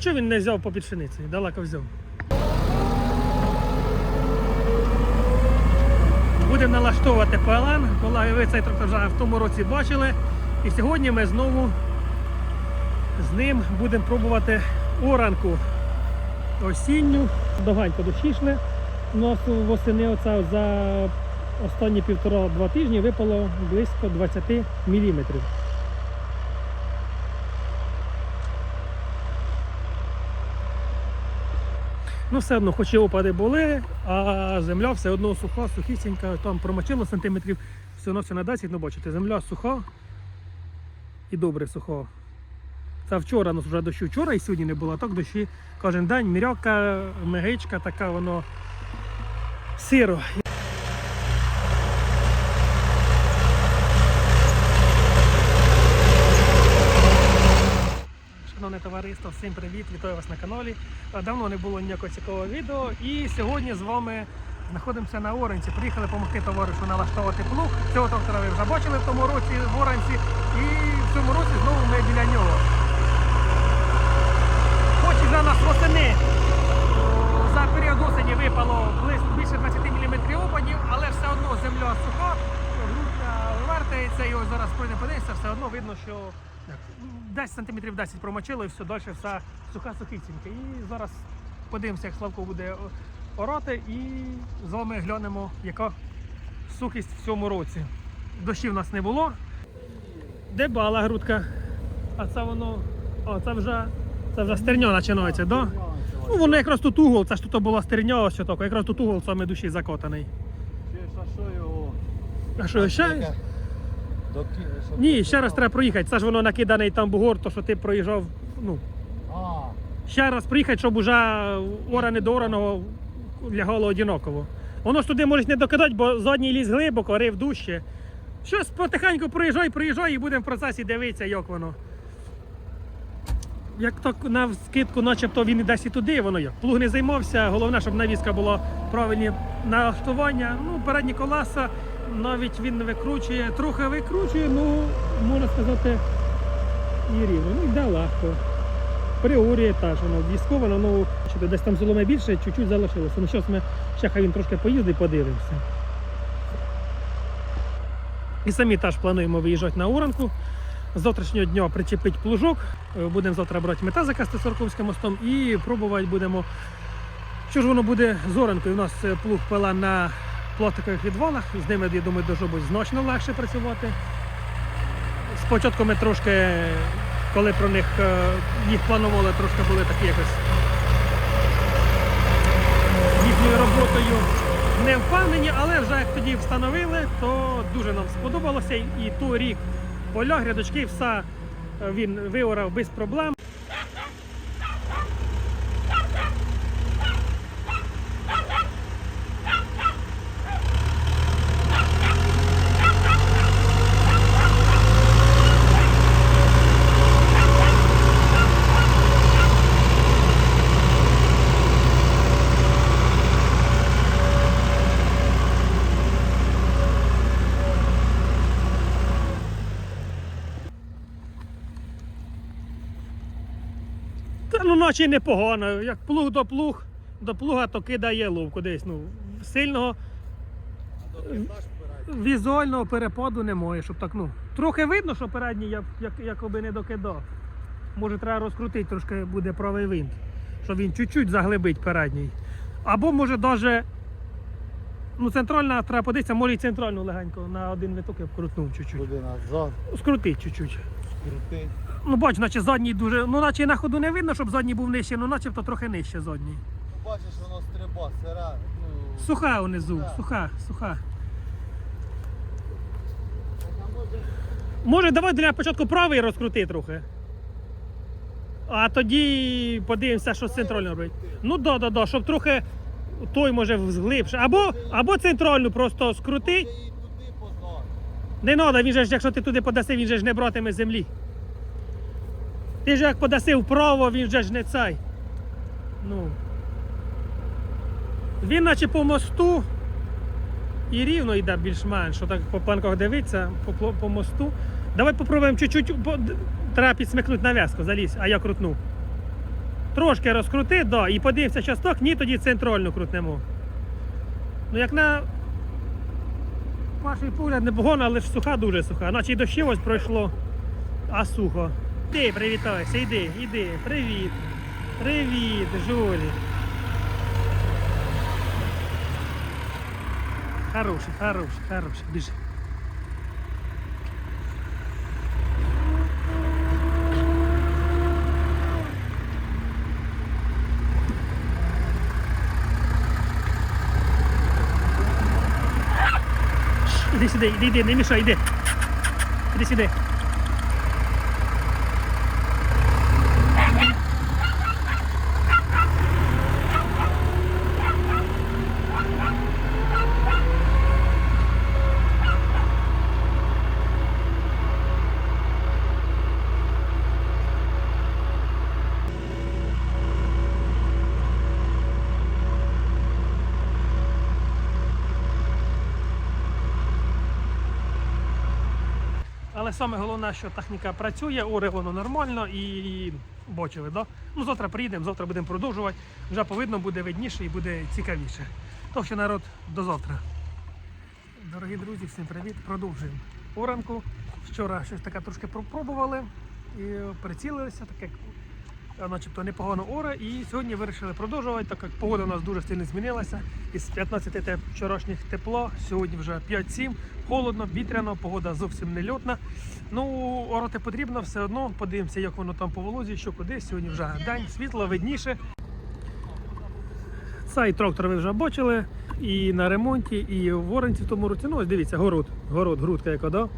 чого він не взяв по пшениці? Далеко взяв. Будемо налаштовувати PLN. Колеги, ви цей трактор вже в тому році бачили. І сьогодні ми знову з ним будемо пробувати оранку осінню, доганько дощишне. У нас восени оце за останні півтора-два тижні випало близько 20 мм. Ну, все одно, хоч і опади були, а земля все одно суха, сухісінька, там промочило сантиметрів, все одно все на 10, ну бачите, земля суха і добре суха. Та вчора, ну вже дощу вчора і сьогодні не було, так дощі кожен день, міряка, мегичка, така воно сиро. Товариство, всім привіт! Вітаю вас на каналі. Е, Давно не було ніякого цікавого відео. І сьогодні з вами знаходимося на Оранці. Приїхали допомогти товаришу налаштовувати плуг. Цього трактора ви вже бачили в тому році в Оранці. І в цьому році знову ми біля нього. Хоч і вже нас восени за період осені випало більше 20 мм опадів, але все одно земля суха, грудня вертається, ось зараз пройде подивитися, все одно видно, що 10 см 10 промочило і все далі вся суха сухицінька. І зараз подивимося, як Славко буде орати, і з вами глянемо, яка сухість в цьому році. Дощів у нас не було. Де бала грудка? А це воно. О, це вже. Це вже стерня починається, так? Да? Ну, воно якраз тут угол, це ж тут була стерня, ось тако, якраз тут угол саме душі закотаний. А що його? А що, ще? До ки- щоб Ні, ще раз треба проїхати. Це ж воно накиданий там бугор, то що ти проїжджав. Ну, А, ще раз приїхати, щоб уже оране до ораного лягало одинаково. Воно ж туди можеш не докидати, бо задній ліс глибоко, рив дужче. Щось потихеньку проїжджай, проїжджай і будемо в процесі дивитися, як воно. Як так на скидку, начебто він десь і туди, воно як. Плуг не займався, головне, щоб навіска була правильні налаштування. Ну, передні колеса навіть він не викручує, трохи викручує, ну, можна сказати, і рівно. Ну, йде легко. Приоріє теж воно військове, ну, десь там золоме більше, чуть-чуть залишилося. Ну, зараз ми ще хай він трошки поїздить, подивимося. І самі теж плануємо виїжджати на Уранку. З завтрашнього дня причепить плужок. Е, Будемо завтра брати метазика з Тесорковським мостом і пробувати будемо. Що ж воно буде з оранкою? У нас е, плуг пила на пластикових відвалах. З ними, я думаю, дуже буде значно легше працювати. Спочатку ми трошки, коли про них е, їх планували, трошки були такі якось їхньою роботою не впевнені, але вже як тоді встановили, то дуже нам сподобалося. І той рік поля, грядочки, все е, він виорав без проблем. Та ну наче непогано. Як плуг до плуг, до плуга, то кидає ловку десь. Ну, сильного візуального перепаду немає, щоб так, ну. Трохи видно, що передній як, як, якоби не докидав. Може треба розкрутити, трошки буде правий винт, щоб він чуть-чуть заглибить передній. Або може навіть ну, центральна треба подивитися, може і центральну легенько на один виток я б крутнув чуть-чуть. Скрутить чуть-чуть. крутить. Ну бач, наче задній дуже. Ну наче на ходу не видно, щоб задній був нижче, ну начебто трохи нижче задній. Ну, бачиш, воно стриба, сира. Ну, Суха унизу, Так. суха, суха. може, давай для початку правий розкрути трохи. А тоді подивимося, що з центральною робить. Ну да, да, да, щоб трохи той може вглибше. Або, або центральну просто скрути. Не треба, він же ж, якщо ти туди подаси, він же ж не братиме землі. Ти ж як подаси вправо, він же ж не цей. Ну. Він наче по мосту і рівно йде більш-менш, так по панках дивиться, по, по, мосту. Давай попробуємо чуть-чуть, треба підсмикнути нав'язку, залізь, а я крутну. Трошки розкрути, да, і подивимося часток, ні, тоді центрально крутнемо. Ну як на перший погляд не погано, але ж суха дуже суха. Наче й дощі ось пройшло, а сухо. Іди, привітайся, іди, іди, привіт. Привіт, Жулі. Хороший, хороший, хороший, біжи. Іди сюди, іди, іди, не мішай, іди. Іди сюди. Саме головне, що техніка працює, оре нормально і бочили, да? Ну, завтра приїдемо, завтра будемо продовжувати. Вже повинно буде видніше і буде цікавіше. Так що народ, до завтра. Дорогі друзі, всім привіт. Продовжуємо оранку. Вчора щось таке трошки пропробували і прицілилися, так як а, начебто непогано ора. І сьогодні вирішили продовжувати, так як погода у нас дуже сильно змінилася. Із 15 теп вчорашніх тепло, сьогодні вже 5-7, холодно, вітряно, погода зовсім не льотна. Ну, орати потрібно все одно. Подивимося, як воно там по волозі, що куди. Сьогодні вже день, світло, видніше. Цей трактор ви вже бачили і на ремонті, і в Оранці в тому році. Ну, ось дивіться, город, город, грудка яка, да?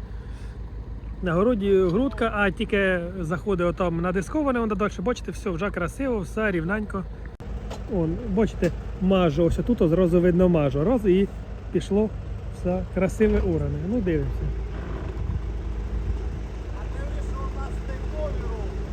На городі грудка, а тільки заходить отам на дисковане, воно далі, бачите, все вже красиво, все рівненько. Вон, бачите, мажу, ось тут зразу видно мажу. Раз і пішло все красиве уране. Ну, дивимося. А дивись, що у нас стекові робить.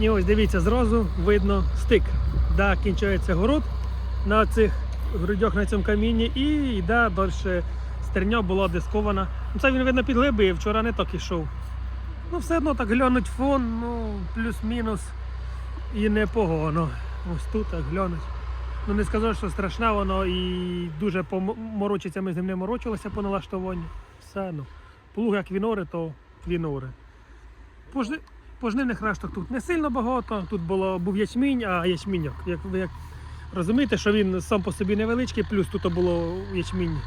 І ось дивіться, зразу видно стик, де кінчається город на цих грудях на цьому камінні і йде далі стерня була дискована. Ну, це він видно підглибив, вчора не так ішов. Ну, все одно так глянуть фон, ну, плюс-мінус і непогано. Ось тут так глянуть. Ну не сказав, що страшне воно і дуже поморочиться, ми з ним не морочилися по налаштуванню. Все, ну. Плуг як вінори, то вінори. Пожни... Пожнивних решток тут не сильно багато. Тут було, був ячмінь, а ячміньок. Як як розумієте, що він сам по собі невеличкий, плюс тут було ячмінь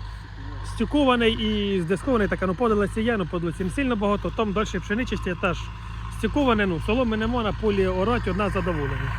стюкований і здискований, так, ну подалася я, ну подалося не сильно багато, там далі пшеничисті теж стюковане, ну соломи нема, на полі орать, одна задоволена.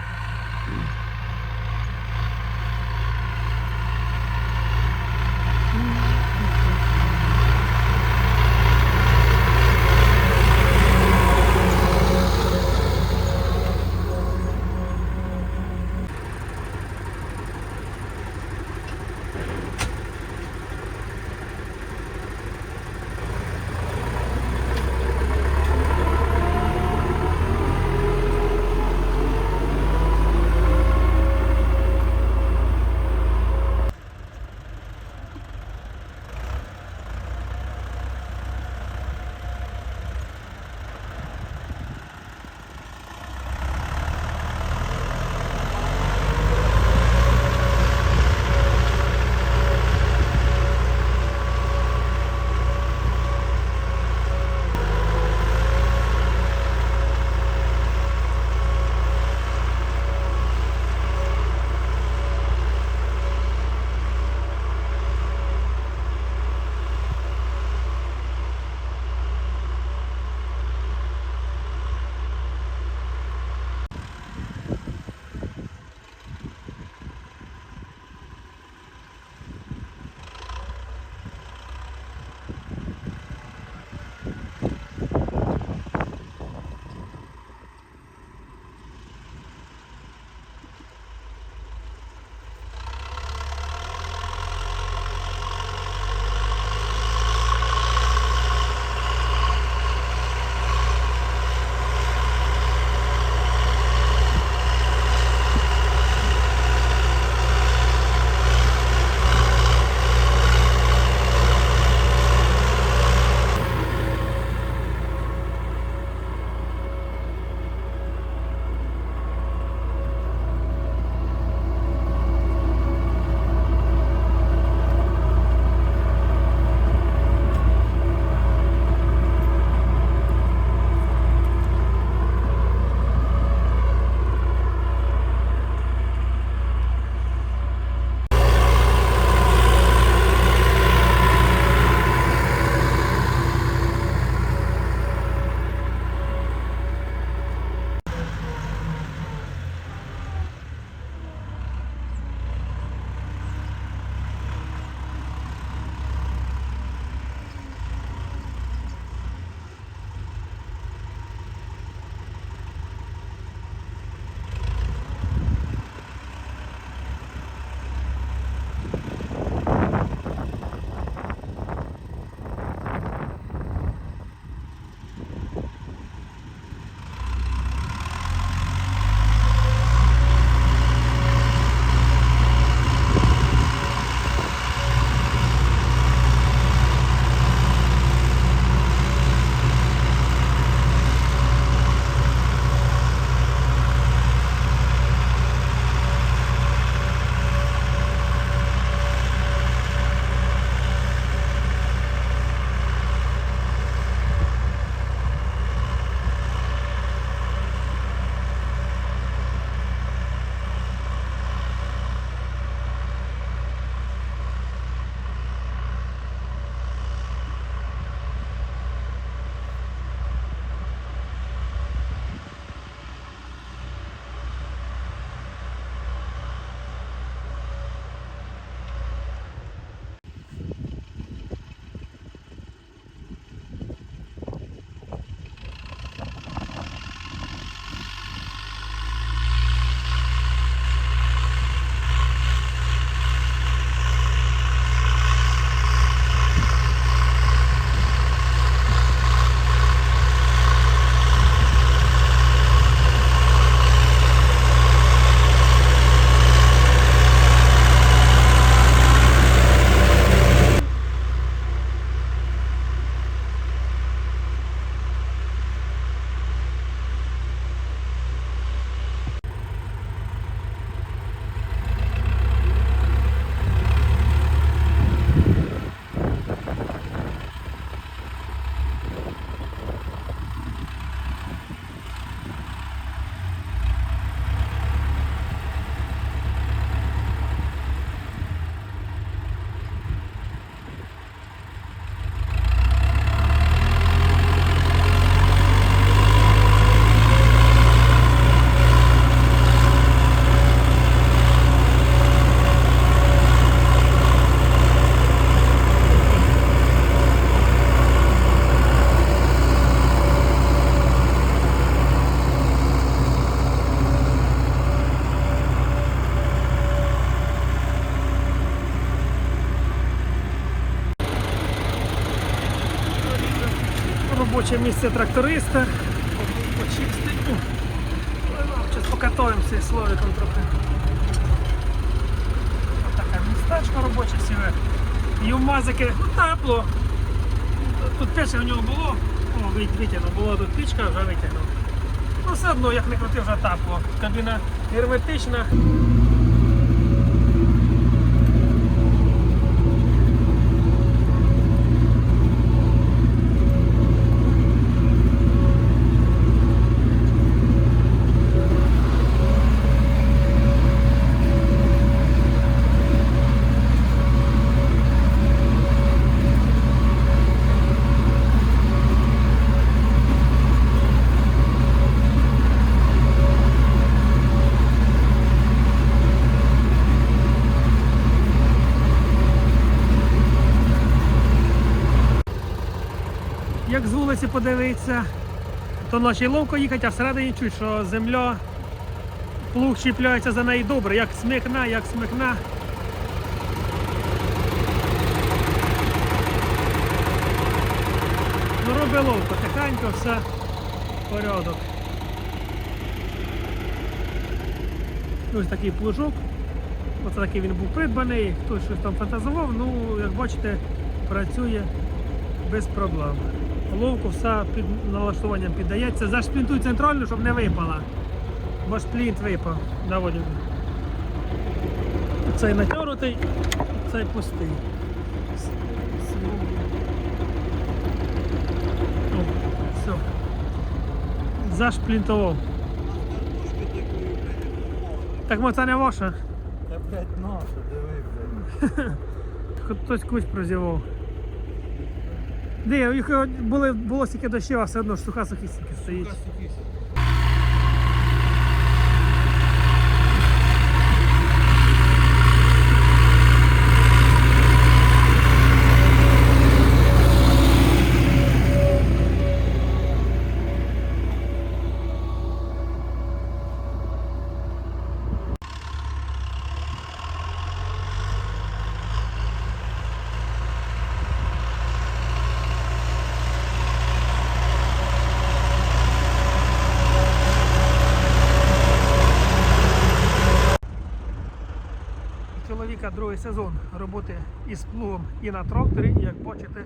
Робоче місце тракториста. Почистить. Зараз покатаємося з Славиком трохи. Ось таке містечко робоче сіве. Юмазики, ну тепло. Тут пече в нього було. О, вит- витягнув, була тут пічка, вже витягнув. Ну все одно, як не крути, вже тепло. Кабіна герметична. Як з вулиці подивитися, то ночі ловко їхати, а всередині чуть, що земля, плуг чіпляється за неї добре, як смикна, як смикна. Ну роби ловко, тихенько, все порядок. Ось такий плужок. Оце такий він був придбаний, хтось щось там фантазував, ну, як бачите, працює без проблем. Ловку все під налаштуванням піддається. Зашплінтуй центральну, щоб не випала. Бо ж плінт випав. Доводю. Цей натягнутий, цей пустий. О, все. Зашплінтував. Так мо це не ваше. Та, блядь, наша, диви, блядь. Хтось кусь прозівав. Де, їх було стільки дощів, а все одно ж суха сухісінька стоїть. У другий сезон роботи із плугом і на тракторі, і як бачите,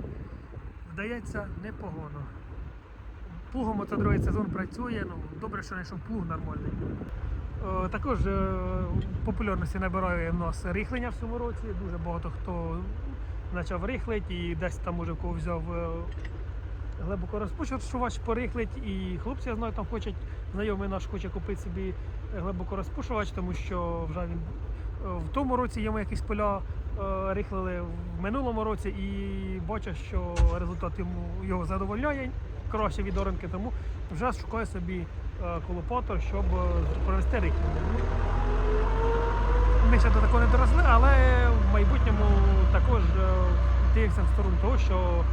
вдається непогано. Плугом оце другий сезон працює, ну добре, що знайшов плуг нормальний. Е, також е, популярності набирає в нас рихлення в цьому році. Дуже багато хто почав рихлити і десь там уже кого взяв е, глибоко розпушувач порихлить. І хлопці, я знаю, там хочуть, знайомий наш хоче купити собі глибоко розпушувач, тому що вже він в тому році йому якісь поля е, рихлили в минулому році і бачу, що результат йому його задовольняє краще від оранки, тому вже шукає собі е, колопатор, щоб е, провести рихлення. Ми ще до такого не доросли, але в майбутньому також дивимося в сторону того, що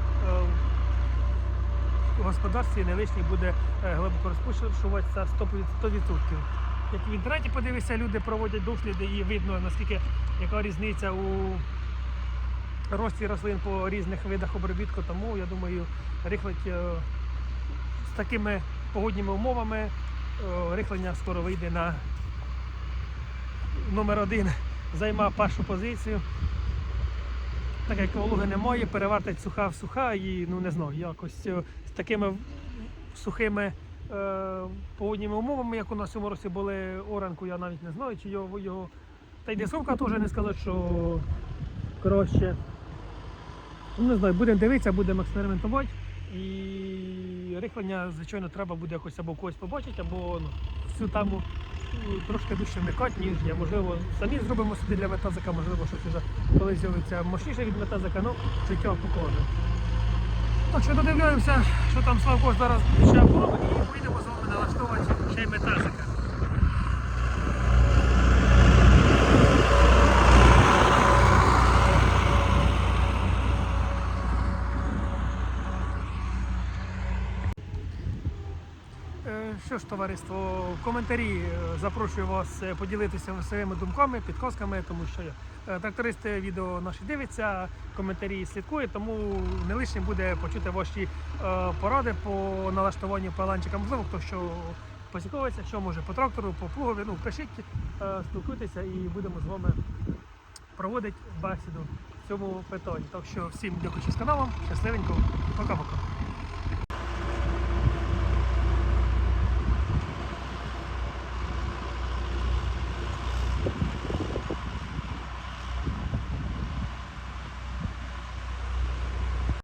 в господарстві не лишній буде глибоко розпушуватися 100%. Як в інтернеті подивишся, люди проводять досліди і видно, наскільки яка різниця у рості рослин по різних видах обробітку. Тому я думаю, рихлить е, з такими погодніми умовами е, рихлення скоро вийде на номер один, займає першу позицію. Так як вологи немає, перевартить суха в суха і ну не знаю, якось е, з такими сухими погодніми умовами, як у нас цьому році були оранку, я навіть не знаю, чи його, його... та й десовка теж не сказати, що краще. Ну, не знаю, будемо дивитися, будемо експериментувати. І рихлення, звичайно, треба буде якось або когось побачити, або ну, всю таму трошки дужче вмикати, ніж я. Можливо, самі зробимо собі для метазика, можливо, щось вже коли з'явиться мощніше від метазика, ну, життя покаже. Так що додивляємося, що там Славко зараз ще було, і поїдемо з вами налаштовувати ще й метазика. Що ж, товариство, в коментарі е, запрошую вас е, поділитися своїми думками, підказками, тому що е, трактористи відео наші дивляться, коментарі слідкують, тому не лишнім буде почути ваші поради по налаштуванню паланчика. Можливо, хто що поцікавиться, що може по трактору, по плугові. Ну, пишіть, спілкуйтеся і будемо з вами проводити бесіду в цьому питанні. Так що всім дякую з каналом, щасливенько, пока-пока.